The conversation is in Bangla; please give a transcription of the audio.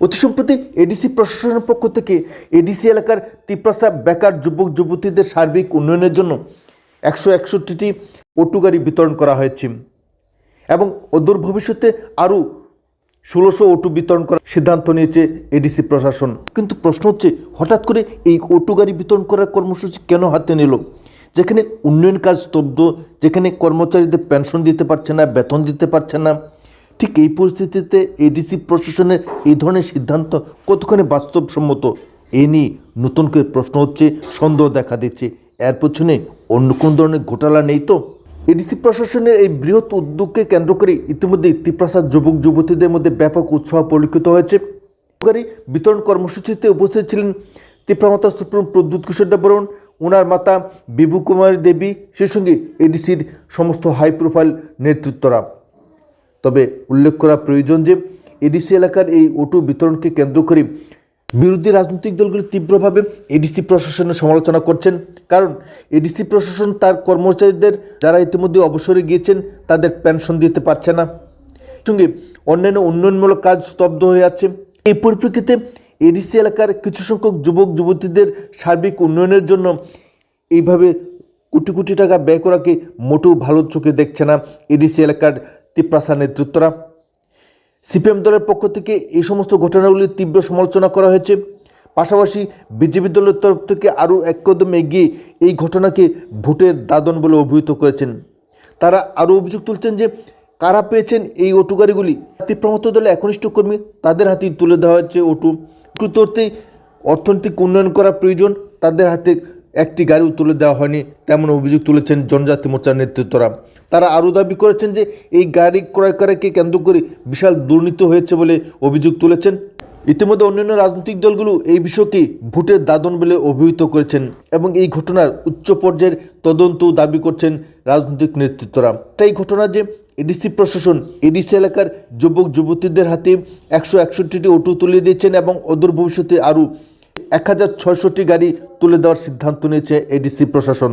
অতি সম্প্রতি এডিসি প্রশাসনের পক্ষ থেকে এডিসি এলাকার তিপ্রাসা বেকার যুবক যুবতীদের সার্বিক উন্নয়নের জন্য একশো একষট্টিটি অটো গাড়ি বিতরণ করা হয়েছে এবং অদূর ভবিষ্যতে আরও ষোলোশো অটো বিতরণ করার সিদ্ধান্ত নিয়েছে এডিসি প্রশাসন। কিন্তু প্রশ্ন হচ্ছে, হঠাৎ করে এই অটো গাড়ি বিতরণ করার কর্মসূচি কেন হাতে নিল? যেখানে উন্নয়ন কাজ স্তব্ধ, যেখানে কর্মচারীদের পেনশন দিতে পারছে না, বেতন দিতে পারছে না ঠিক এই পরিস্থিতিতে এডিসি প্রশাসনের এই ধরনের সিদ্ধান্ত কতখানি বাস্তবসম্মত? এ নিয়ে নতুন করে প্রশ্ন হচ্ছে, সন্দেহ দেখা দিচ্ছে। এর পেছনে অন্য কোন ধরনের ঘোটালা নেই তো? এডিসি প্রশাসনের এই বৃহৎ উদ্যোগকে কেন্দ্র করে ইতিমধ্যে তিপ্রাসাদ যুবক, যুবতীদের মধ্যে ব্যাপক উৎসাহ পরিলক্ষিত হয়েছে। বিতরণ কর্মসূচিতে উপস্থিত ছিলেন তিপ্রামাতা সুপ্রিম প্রদ্যুৎ কিশোর দেববরণ ওনার মাতা বিভু কুমারী দেবী, সেই সঙ্গে এডিসির সমস্ত হাই প্রোফাইল নেতৃত্বরা। তবে উল্লেখ করা প্রয়োজন যে এডিসি এলাকার এই অটো বিতরণকে কেন্দ্র করে বিরোধী রাজনৈতিক দলগুলি তীব্রভাবে এডিসি প্রশাসনের সমালোচনা করছেন। কারণ এডিসি প্রশাসন তার কর্মচারীদের যারা ইতিমধ্যে অবসরে গিয়েছেন, তাদের পেনশন দিতে পারছে না। সঙ্গে অন্যান্য উন্নয়নমূলক কাজ স্তব্ধ হয়ে আছে। এই পরিপ্রেক্ষিতে এডিসি এলাকার কিছু সংখ্যক যুবক, যুবতীদের সার্বিক উন্নয়নের জন্য এইভাবে কোটি কোটি টাকা ব্যয় করাকে মোটেও ভালো চোখে দেখছে না এডিসি এলাকার তিপ্রাসা নেতৃত্বরা। সিপিএম দলের পক্ষ থেকে এই সমস্ত ঘটনাগুলির তীব্র সমালোচনা করা হয়েছে। পাশাপাশি বিজেপি দলের তরফ থেকে আরও এক কদম এগিয়ে এই ঘটনাকে ভোটের দাদন বলে অভিহিত করেছেন। তারা আরও অভিযোগ তুলছেন যে, কারা পেয়েছেন এই অটো গাড়িগুলি? প্রমত দলের একনিষ্ঠ কর্মী তাদের হাতেই তুলে দেওয়া হচ্ছে অটো অর্থেই অর্থনৈতিক উন্নয়ন করা প্রয়োজন, তাদের হাতে একটি গাড়িও তুলে দেওয়া হয়নি, তেমন অভিযোগ তুলেছেন জনজাতি মোর্চার নেতৃত্বরা। তারা আরও দাবি করেছেন যে এই গাড়ি ক্রয় করাকে কেন্দ্র করে বিশাল দুর্নীতি হয়েছে বলে অভিযোগ তুলেছেন। ইতিমধ্যে অন্যান্য রাজনৈতিক দলগুলো এই বিষয়কে ভোটের দাদন বলে অভিহিত করেছেন এবং এই ঘটনার উচ্চ পর্যায়ের তদন্ত দাবি করছেন রাজনৈতিক নেতৃত্বরা। তাই ঘটনা যে এডিসি প্রশাসন, এডিসি এলাকার যুবক যুবতীদের হাতে একশো একষট্টিটি অটো তুলে দিয়েছেন এবং অদূর ভবিষ্যতে আরও এক গাড়ি তুলে দেওয়ার সিদ্ধান্ত নিয়েছে এডিসি প্রশাসন।